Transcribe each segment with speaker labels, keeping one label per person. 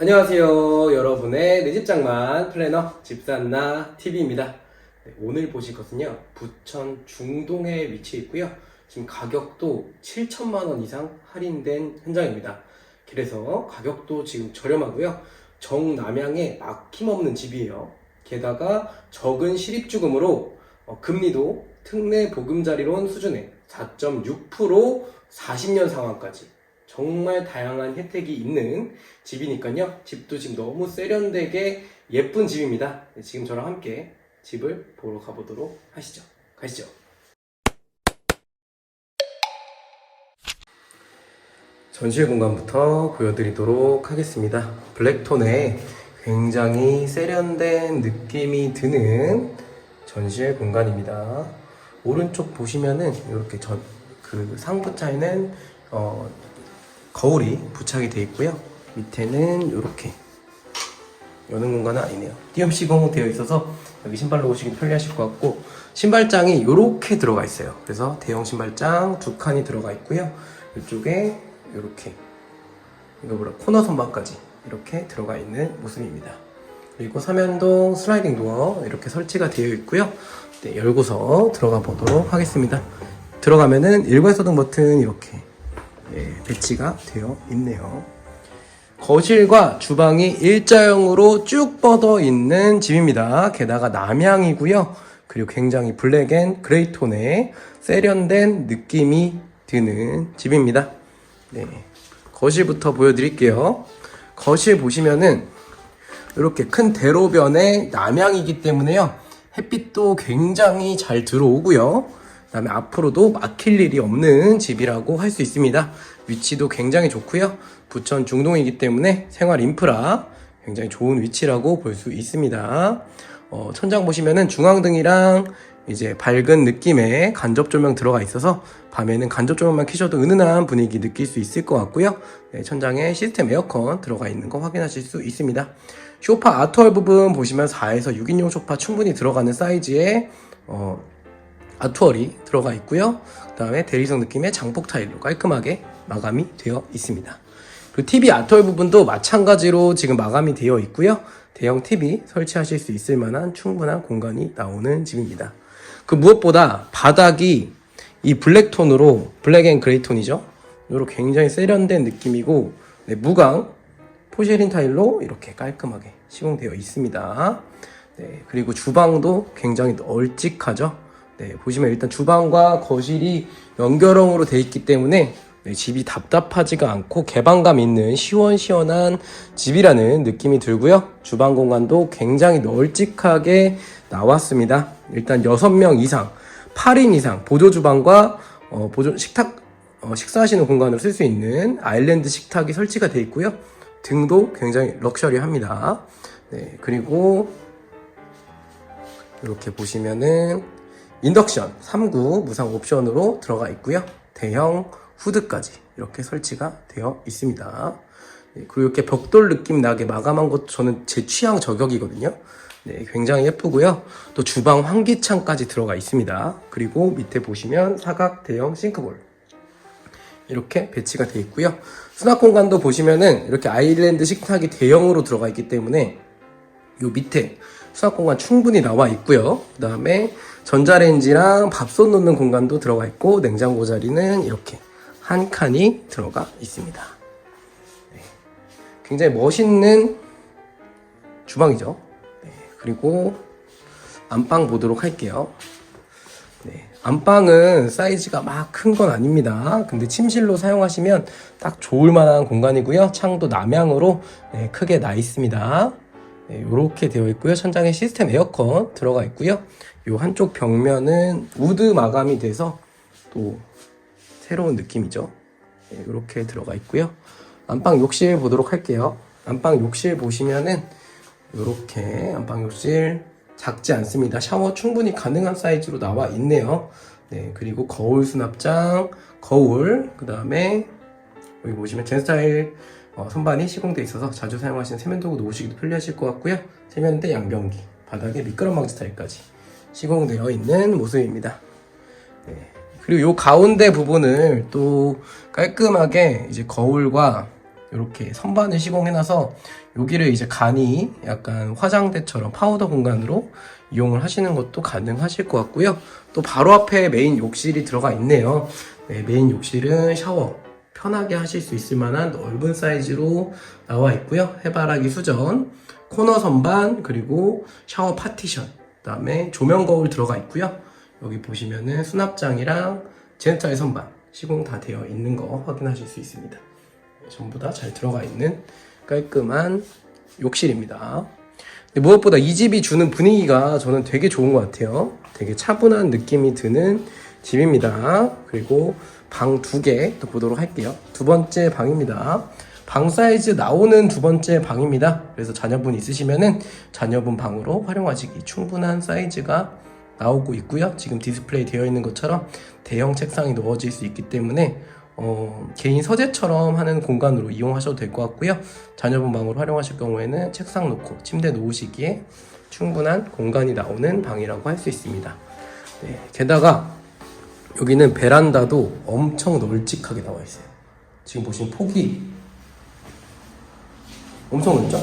Speaker 1: 안녕하세요. 여러분의 내 집장만 플래너 집산나 TV입니다. 오늘 보실 것은요, 부천 중동에 위치해 있고요. 지금 가격도 7천만 원 이상 할인된 현장입니다. 그래서 가격도 지금 저렴하고요. 정남향에 막힘없는 집이에요. 게다가 적은 실입주금으로 어, 금리도 특례 보금자리론 수준의 4.6% 40년 상환까지 정말 다양한 혜택이 있는 집이니까요. 집도 지금 너무 세련되게 예쁜 집입니다. 네, 지금 저랑 함께 집을 보러 가보도록 하시죠. 가시죠. 전시회 공간부터 보여드리도록 하겠습니다. 블랙톤에 굉장히 세련된 느낌이 드는 전시회 공간입니다. 오른쪽 보시면은 이렇게 전, 그 상부차에는 어, 거울이 부착이 되어 있고요. 밑에는 이렇게 여는 공간은 아니네요. 띄엄 시공 되어 있어서 여기 신발로 오시기 편리하실 것 같고 신발장이 이렇게 들어가 있어요. 그래서 대형 신발장 두 칸이 들어가 있고요. 이쪽에 이렇게 이거 뭐라 코너 선반까지 이렇게 들어가 있는 모습입니다. 그리고 삼연동 슬라이딩 도어 이렇게 설치가 되어 있고요. 네, 열고서 들어가 보도록 하겠습니다. 들어가면은 일괄 소등 버튼 이렇게 네, 배치가 되어 있네요. 거실과 주방이 일자형으로 쭉 뻗어 있는 집입니다. 게다가 남향이고요. 그리고 굉장히 블랙 앤 그레이 톤의 세련된 느낌이 드는 집입니다. 네. 거실부터 보여드릴게요. 거실 보시면은 이렇게 큰 대로변의 남향이기 때문에요. 햇빛도 굉장히 잘 들어오고요. 그다음에 앞으로도 막힐 일이 없는 집이라고 할 수 있습니다. 위치도 굉장히 좋고요. 부천 중동이기 때문에 생활 인프라 굉장히 좋은 위치라고 볼 수 있습니다. 어, 천장 보시면은 중앙등이랑 이제 밝은 느낌의 간접 조명 들어가 있어서 밤에는 간접 조명만 켜셔도 은은한 분위기 느낄 수 있을 것 같고요. 네, 천장에 시스템 에어컨 들어가 있는 거 확인하실 수 있습니다. 쇼파 아트월 부분 보시면 4에서 6인용 쇼파 충분히 들어가는 사이즈의 어, 아트월이 들어가 있고요. 그 다음에 대리석 느낌의 장폭 타일로 깔끔하게 마감이 되어 있습니다. 그리고 TV 아트월 부분도 마찬가지로 지금 마감이 되어 있고요. 대형 TV 설치하실 수 있을 만한 충분한 공간이 나오는 집입니다. 그 무엇보다 바닥이 이 블랙톤으로 블랙 앤 그레이 톤이죠. 이렇게 굉장히 세련된 느낌이고 네, 무광 포쉐린 타일로 이렇게 깔끔하게 시공되어 있습니다. 네, 그리고 주방도 굉장히 널찍하죠. 네, 보시면 일단 주방과 거실이 연결형으로 되어 있기 때문에 네, 집이 답답하지가 않고 개방감 있는 시원시원한 집이라는 느낌이 들고요. 주방 공간도 굉장히 널찍하게 나왔습니다. 일단 6명 이상, 8인 이상 보조 주방과 어, 보조 식탁 어, 식사하시는 공간으로 쓸 수 있는 아일랜드 식탁이 설치가 되어 있고요. 등도 굉장히 럭셔리합니다. 네, 그리고 이렇게 보시면은 인덕션 3구 무상 옵션으로 들어가 있고요. 대형 후드까지 이렇게 설치가 되어 있습니다. 네, 그리고 이렇게 벽돌 느낌 나게 마감한 것도 저는 제 취향 저격이거든요. 네, 굉장히 예쁘고요. 또 주방 환기창까지 들어가 있습니다. 그리고 밑에 보시면 사각 대형 싱크볼 이렇게 배치가 되어 있고요. 수납 공간도 보시면은 이렇게 아일랜드 식탁이 대형으로 들어가 있기 때문에 요 밑에 수납 공간 충분히 나와 있고요. 그 다음에 전자레인지랑 밥솥 놓는 공간도 들어가 있고 냉장고 자리는 이렇게 한 칸이 들어가 있습니다. 네. 굉장히 멋있는 주방이죠. 네. 그리고 안방 보도록 할게요. 네. 안방은 사이즈가 막 큰 건 아닙니다. 근데 침실로 사용하시면 딱 좋을 만한 공간이고요. 창도 남향으로 네, 크게 나 있습니다. 네, 이렇게 되어 있고요. 천장에 시스템 에어컨 들어가 있고요. 이 한쪽 벽면은 우드 마감이 돼서 또 새로운 느낌이죠. 네, 이렇게 들어가 있고요. 안방 욕실 보도록 할게요. 안방 욕실 보시면은 이렇게 안방 욕실 작지 않습니다. 샤워 충분히 가능한 사이즈로 나와 있네요. 네, 그리고 거울 수납장, 거울, 그 다음에 여기 보시면 젠스타일 어, 선반이 시공되어 있어서 자주 사용하시는 세면도구 놓으시기도 편리하실 것 같고요. 세면대 양변기, 바닥에 미끄럼 방지 타일까지 시공되어 있는 모습입니다. 네. 그리고 요 가운데 부분을 또 깔끔하게 이제 거울과 이렇게 선반을 시공해놔서 여기를 이제 간이 약간 화장대처럼 파우더 공간으로 이용을 하시는 것도 가능하실 것 같고요. 또 바로 앞에 메인 욕실이 들어가 있네요. 네, 메인 욕실은 샤워 편하게 하실 수 있을 만한 넓은 사이즈로 나와 있고요. 해바라기 수전, 코너 선반, 그리고 샤워 파티션, 그 다음에 조명 거울 들어가 있고요. 여기 보시면은 수납장이랑 제네타의 선반 시공 다 되어 있는 거 확인하실 수 있습니다. 전부 다 잘 들어가 있는 깔끔한 욕실입니다. 무엇보다 이 집이 주는 분위기가 저는 되게 좋은 것 같아요. 되게 차분한 느낌이 드는 집입니다. 그리고 방 두개또 보도록 할게요. 두 번째 방입니다. 방 사이즈 나오는 두 번째 방입니다. 그래서 자녀분 있으시면은 자녀분 방으로 활용하시기 충분한 사이즈가 나오고 있고요. 지금 디스플레이 되어 있는 것처럼 대형 책상이 넣어질 수 있기 때문에 어, 개인 서재처럼 하는 공간으로 이용하셔도 될 것 같고요. 자녀분 방으로 활용하실 경우에는 책상 놓고 침대 놓으시기에 충분한 공간이 나오는 방이라고 할 수 있습니다. 네, 게다가 여기는 베란다도 엄청 널찍하게 나와 있어요. 지금 보시면 폭이 엄청 넓죠?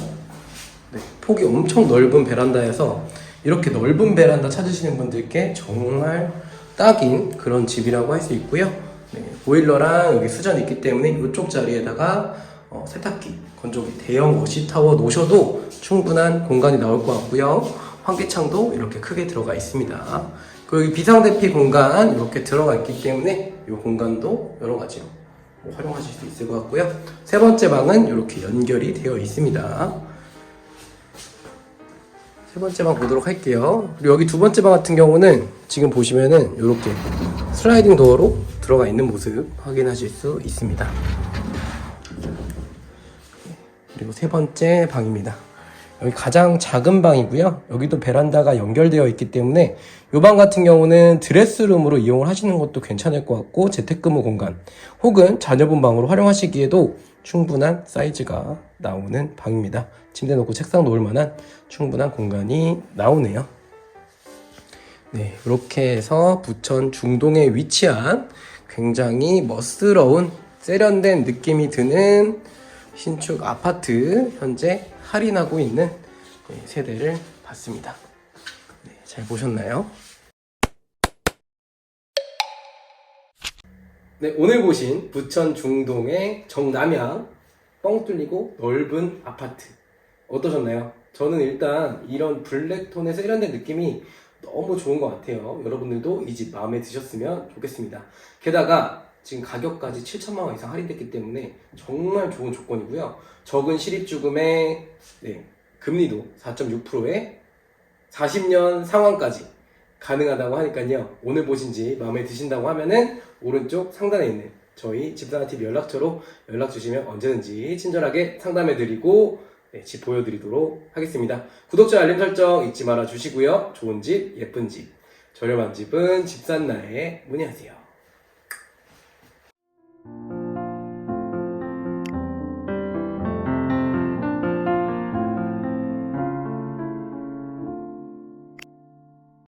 Speaker 1: 네, 폭이 엄청 넓은 베란다여서 이렇게 넓은 베란다 찾으시는 분들께 정말 딱인 그런 집이라고 할 수 있고요. 네, 보일러랑 여기 수전이 있기 때문에 이쪽 자리에다가 어, 세탁기, 건조기, 대형 워시 타워 놓으셔도 충분한 공간이 나올 것 같고요. 환기창도 이렇게 크게 들어가 있습니다. 그리고 이 비상대피 공간 이렇게 들어가 있기 때문에 이 공간도 여러 가지로 뭐 활용하실 수 있을 것 같고요. 세 번째 방은 이렇게 연결이 되어 있습니다. 세 번째 방 보도록 할게요. 그리고 여기 두 번째 방 같은 경우는 지금 보시면은 이렇게 슬라이딩 도어로 들어가 있는 모습 확인하실 수 있습니다. 그리고 세 번째 방입니다. 여기 가장 작은 방이고요. 여기도 베란다가 연결되어 있기 때문에 이 방 같은 경우는 드레스룸으로 이용을 하시는 것도 괜찮을 것 같고 재택근무 공간 혹은 자녀분 방으로 활용하시기에도 충분한 사이즈가 나오는 방입니다. 침대 놓고 책상 놓을 만한 충분한 공간이 나오네요. 네, 이렇게 해서 부천 중동에 위치한 굉장히 멋스러운 세련된 느낌이 드는 신축 아파트 현재 할인하고 있는 네, 세대를 봤습니다. 네, 잘 보셨나요? 네, 오늘 보신 부천 중동의 정남향 뻥 뚫리고 넓은 아파트 어떠셨나요? 저는 일단 이런 블랙톤의 세련된 느낌이 너무 좋은 것 같아요. 여러분들도 이 집 마음에 드셨으면 좋겠습니다. 게다가 지금 가격까지 7천만 원 이상 할인됐기 때문에 정말 좋은 조건이고요. 적은 실입주금에 네, 금리도 4.6%에 40년 상환까지 가능하다고 하니까요. 오늘 보신 집 마음에 드신다고 하면은 오른쪽 상단에 있는 저희 집사나TV 연락처로 연락 주시면 언제든지 친절하게 상담해 드리고 네, 집 보여드리도록 하겠습니다. 구독자 알림 설정 잊지 말아 주시고요. 좋은 집, 예쁜 집, 저렴한 집은 집산나에 문의하세요.